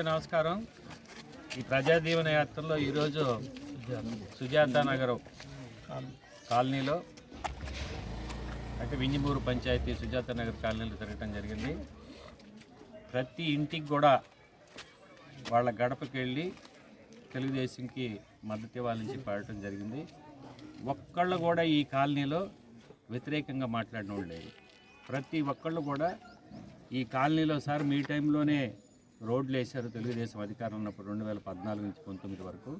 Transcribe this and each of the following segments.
అందరికీ నమస్కారం. ఈ ప్రజాదీవన యాత్రలో ఈరోజు సుజాత నగరం కాలనీలో అంటే వింజమూరు పంచాయతీ సుజాత నగర్ కాలనీలో తిరగటం జరిగింది. ప్రతి ఇంటికి కూడా వాళ్ళ గడపకి వెళ్ళి తెలుగుదేశంకి మద్దతు ఇవ్వాలని చెప్పడం జరిగింది. ఒక్కళ్ళు కూడా ఈ కాలనీలో వ్యతిరేకంగా మాట్లాడిన వాళ్ళు ప్రతి ఒక్కళ్ళు కూడా ఈ కాలనీలో సార్ మీ టైంలోనే రోడ్లు వేశారు తెలుగుదేశం అధికారం ఉన్నప్పుడు రెండు వేల పద్నాలుగు నుంచి పంతొమ్మిది వరకు.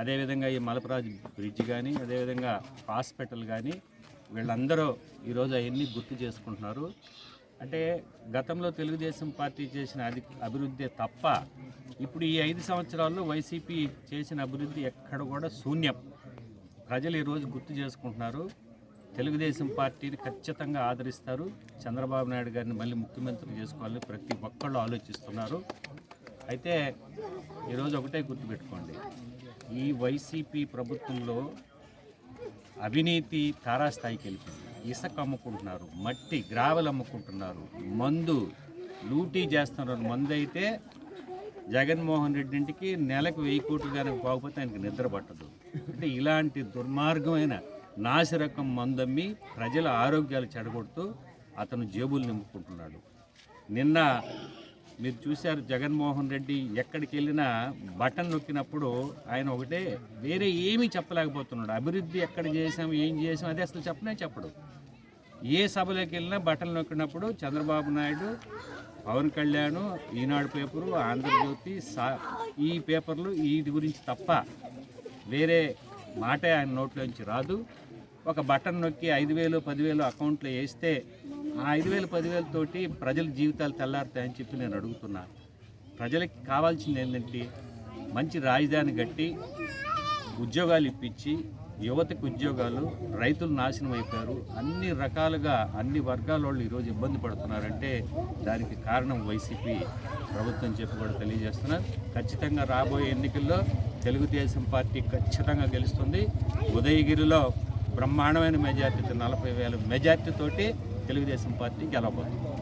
అదేవిధంగా ఈ మలపరాజ్ బ్రిడ్జ్ కానీ అదేవిధంగా హాస్పిటల్ కానీ వీళ్ళందరూ ఈరోజు అవన్నీ గుర్తు చేసుకుంటున్నారు. అంటే గతంలో తెలుగుదేశం పార్టీ చేసిన అధి అభివృద్ధి తప్ప ఇప్పుడు ఈ ఐదు సంవత్సరాల్లో వైసీపీ చేసిన అభివృద్ధి ఎక్కడ కూడా శూన్యం. ప్రజలు ఈరోజు గుర్తు చేసుకుంటున్నారు. తెలుగుదేశం పార్టీని ఖచ్చితంగా ఆదరిస్తారు. చంద్రబాబు నాయుడు గారిని మళ్ళీ ముఖ్యమంత్రి చేసుకోవాలని ప్రతి ఒక్కళ్ళు ఆలోచిస్తున్నారు. అయితే ఈరోజు ఒకటే గుర్తుపెట్టుకోండి. ఈ వైసీపీ ప్రభుత్వంలో అవినీతి తారాస్థాయికి వెళ్ళిపోయింది. ఇసుక అమ్ముకుంటున్నారు మట్టి గ్రావెల్ అమ్ముకుంటున్నారు మందు లూటీ చేస్తున్నారు. మందు అయితే జగన్మోహన్ రెడ్డి ఇంటికి నెలకు వెయ్యి కోట్లు కనుక బాగుపోతే ఆయనకి నిద్ర పట్టదు. అంటే ఇలాంటి దుర్మార్గమైన నాసిరకం మందమ్మి ప్రజల ఆరోగ్యాలు చెడగొడుతూ అతను జేబులు నింపుకుంటున్నాడు. నిన్న మీరు చూశారు జగన్మోహన్ రెడ్డి ఎక్కడికి వెళ్ళినా బటన్ నొక్కినప్పుడు ఆయన ఒకటే వేరే ఏమీ చెప్పలేకపోతున్నాడు. అభివృద్ధి ఎక్కడ చేసాం ఏం చేసాం అదే అసలు చెప్పనే చెప్పడు. ఏ సభలోకి వెళ్ళినా బటన్ నొక్కినప్పుడు చంద్రబాబు నాయుడు పవన్ కళ్యాణ్ ఈనాడు పేపరు ఆంధ్రజ్యోతి సా ఈ పేపర్లు వీటి గురించి తప్ప వేరే మాటే ఆయన నోట్లోంచి రాదు. ఒక బటన్ నొక్కి ఐదు వేలు పదివేలు అకౌంట్లో వేస్తే ఆ ఐదు వేలు పదివేలతోటి ప్రజల జీవితాలు తెల్లారుతాయని చెప్పి నేను అడుగుతున్నాను ప్రజలకి కావాల్సింది ఏంటంటే మంచి రాజధాని కట్టి ఉద్యోగాలు ఇప్పించి యువతకు ఉద్యోగాలు రైతులు నాశనం అయిపోయారు. అన్ని రకాలుగా అన్ని వర్గాల వాళ్ళు ఈరోజు ఇబ్బంది పడుతున్నారంటే దానికి కారణం వైసీపీ ప్రభుత్వం చెప్పి కూడా తెలియజేస్తున్నారు ఖచ్చితంగా రాబోయే ఎన్నికల్లో తెలుగుదేశం పార్టీ ఖచ్చితంగా గెలుస్తుంది. ఉదయగిరిలో బ్రహ్మాండమైన మెజార్టీతో నలభై వేల మెజార్టీతోటి తెలుగుదేశం పార్టీ గెలవబోతుంది.